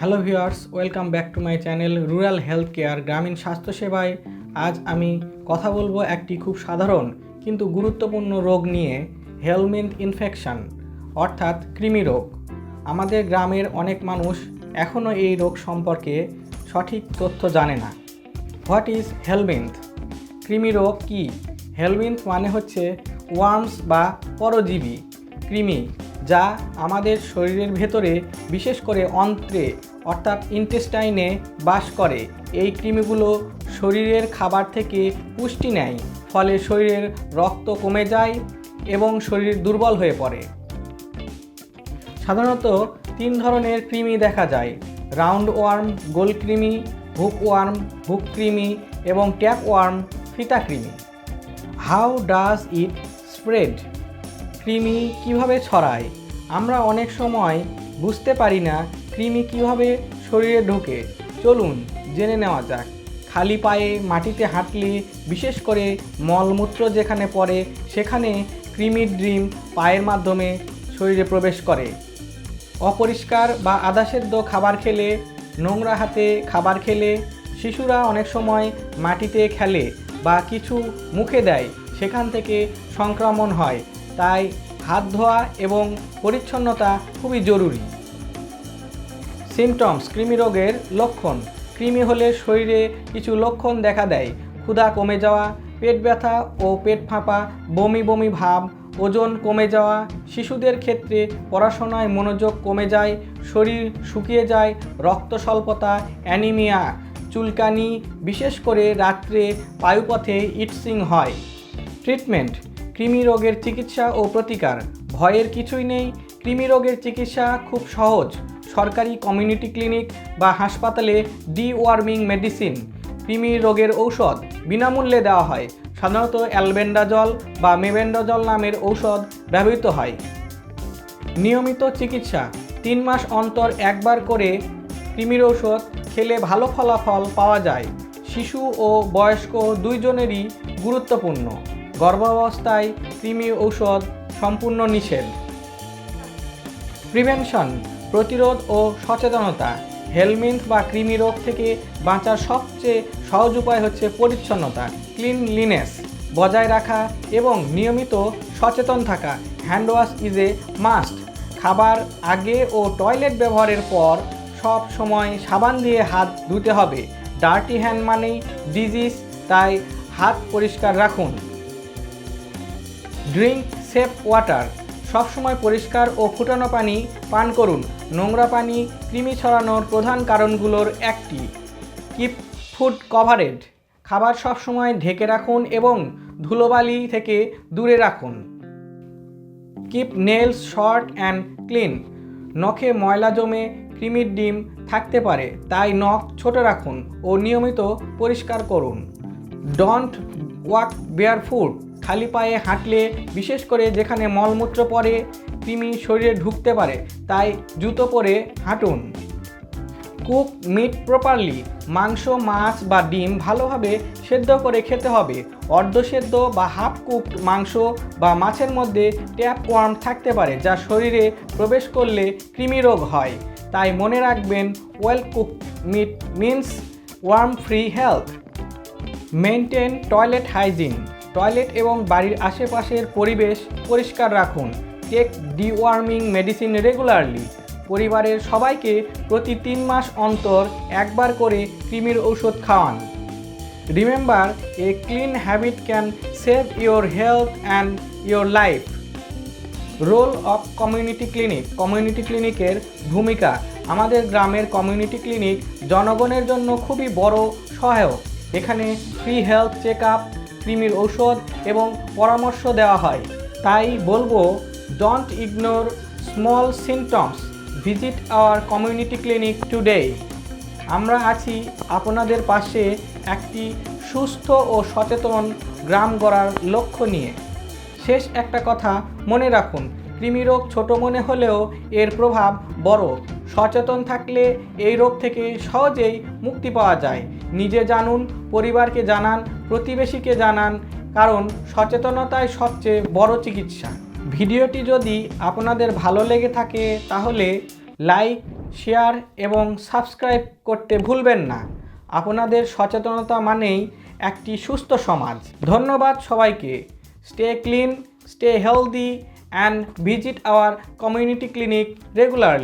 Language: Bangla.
Hello viewers welcome back to my channel rural health care গ্রামীণ স্বাস্থ্যসেবায় আজ আমি কথা বলব একটি খুব সাধারণ কিন্তু গুরুত্বপূর্ণ রোগ নিয়ে হেলমেন্ট ইনফেকশন অর্থাৎ কৃমি রোগ। আমাদের গ্রামের অনেক মানুষ এখনও এই রোগ সম্পর্কে সঠিক তথ্য জানে না। হোয়াট ইজ হেলমেন্ট কৃমি রোগ কী? হেলমিন্থ মানে হচ্ছে ওয়ার্মস বা পরজীবী। কৃমি যা আমাদের শরীরের ভেতরে বিশেষ করে অন্ত্রে, অর্থাৎ ইন্টেস্টাইনে বাস করে। এই কৃমিগুলো শরীরের খাবার থেকে পুষ্টি নেয়, ফলে শরীরের রক্ত কমে যায় এবং শরীর দুর্বল হয়ে পড়ে। সাধারণত তিন ধরনের কৃমি দেখা যায়, রাউন্ড ওয়ার্ম, গোল কৃমি, হুক ওয়ার্ম, হুক কৃমি এবং ট্যাপ ওয়ার্ম, ফিতা কৃমি। How does it spread? কৃমি কীভাবে ছড়ায়? আমরা অনেক সময় বুঝতে পারি না কৃমি কীভাবে শরীরে ঢোকে। চলুন জেনে নেওয়া যাক। খালি পায়ে মাটিতে হাঁটলে, বিশেষ করে মলমূত্র যেখানে পড়ে, সেখানে কৃমির ড্রিম পায়ের মাধ্যমে শরীরে প্রবেশ করে। অপরিষ্কার বা আধাসেদ্ধ খাবার খেলে, নোংরা হাতে খাবার খেলে, শিশুরা অনেক সময় মাটিতে খেলে বা কিছু মুখে দেয়, সেখান থেকে সংক্রমণ হয়। তাই হাত ধোয়া এবং পরিচ্ছন্নতা খুবই জরুরি। সিমটমস কৃমি রোগের লক্ষণ। কৃমি হলে শরীরে কিছু লক্ষণ দেখা দেয়। ক্ষুধা কমে যাওয়া, পেট ব্যথা ও পেট ফাঁপা, বমি বমি ভাব, ওজন কমে যাওয়া। শিশুদের ক্ষেত্রে পড়াশোনায় মনোযোগ কমে যায়, শরীর শুকিয়ে যায়, রক্ত স্বল্পতা, অ্যানিমিয়া, চুলকানি, বিশেষ করে রাত্রে পায়ুপথে ইটসিং হয়। ট্রিটমেন্ট কৃমি রোগের চিকিৎসা ও প্রতিকার। ভয়ের কিছুই নেই। কৃমি রোগের চিকিৎসা খুব সহজ। সরকারি কমিউনিটি ক্লিনিক বা হাসপাতালে ডিওয়ার্মিং মেডিসিন। কৃমি রোগের ঔষধ বিনামূল্যে দেওয়া হয়। সাধারণত অ্যালবেন্ডাজল বা মেবেন্ডাজল নামের ঔষধ ব্যবহৃত হয়। নিয়মিত চিকিৎসা। তিন মাস অন্তর একবার করে কৃমির ঔষধ খেলে ভালো ফলাফল পাওয়া যায়। শিশু ও বয়স্ক দুইজনেরই গুরুত্বপূর্ণ। গর্ভাবস্থায় কৃমি ঔষধ সম্পূর্ণ নিষেধ। প্রিভেনশন, প্রতিরোধ ও সচেতনতা, হেলমিন্থ বা কৃমি রোগ থেকে বাঁচার সবচেয়ে সহজ উপায় হচ্ছে পরিচ্ছন্নতা, ক্লিনলিনেস, বজায় রাখা এবং নিয়মিত সচেতন থাকা। Hand wash is a must. খাবার আগে ও টয়লেট ব্যবহারের পর সব সময় সাবান দিয়ে হাত ধুতে হবে। ডার্টি হ্যান্ড মানেই ডিজিজ, তাই হাত পরিষ্কার রাখুন। ড্রিঙ্ক, সেফ ওয়াটার সবসময় পরিষ্কার ও ফুটানো পানি পান করুন। নোংরা পানি কৃমি ছড়ানোর প্রধান কারণগুলোর একটি। Keep food covered. খাবার সবসময় ঢেকে রাখুন এবং ধুলোবালি থেকে দূরে রাখুন। Keep nails short and clean. নখে ময়লা জমে কৃমির ডিম থাকতে পারে, তাই নখ ছোট রাখুন ও নিয়মিত পরিষ্কার করুন। ডন্ট ওয়াক বেয়ার ফুড খালি পায়ে হাঁটলে, বিশেষ করে যেখানে মলমূত্র পড়ে কৃমি শরীরে ঢুকতে পারে, তাই জুতো পরে হাঁটুন। কুক মিট প্রপারলি, মাংস, মাছ বা ডিম ভালোভাবে সেদ্ধ করে খেতে হবে। অর্ধসেদ্ধ বা হাফ কুকড মাংস বা মাছের মধ্যে ট্যাপ ওয়ার্ম থাকতে পারে, যা শরীরে প্রবেশ করলে কৃমি রোগ হয়। তাই মনে রাখবেন, well cook meat means worm free health. Maintain toilet hygiene. Toilet এবং বাড়ির আশেপাশের পরিবেশ পরিষ্কার রাখুন। Take deworming medicine regularly. পরিবারের সবাইকে প্রতি তিন মাস অন্তর একবার করে কৃমির ঔষধ খাওয়ান। Remember, a clean habit can save your health and your life. Role of community clinic. Community ক্লিনিকের ভূমিকা। আমাদের গ্রামের কমিউনিটি ক্লিনিক জনগণের জন্য খুবই বড় সহায়ক। এখানে ফ্রি হেলথ চেক আপ কৃমির ঔষধ এবং পরামর্শ দেওয়া হয়। তাই বলব don't ignore small symptoms visit our community clinic today আমরা আছি আপনাদের পাশে একটি সুস্থ ও সচেতন গ্রাম গড়ার লক্ষ্য নিয়ে। শেষ একটা কথা মনে রাখুন কৃমিরোগ ছোট মনে হলেও এর প্রভাব বড়। সচেতন থাকলে এই রোগ থেকে সহজেই মুক্তি পাওয়া যায়। নিজে জানুন, পরিবারকে জানান, প্রতিবেশীকে জানান, কারণ সচেতনতাই সবচেয়ে বড় চিকিৎসা। ভিডিওটি যদি আপনাদের ভালো লেগে থাকে, তাহলে লাইক, শেয়ার এবং সাবস্ক্রাইব করতে ভুলবেন না। আপনাদের সচেতনতা মানেই একটি সুস্থ সমাজ। ধন্যবাদ সবাইকে। Stay clean stay healthy and visit our community clinic regularly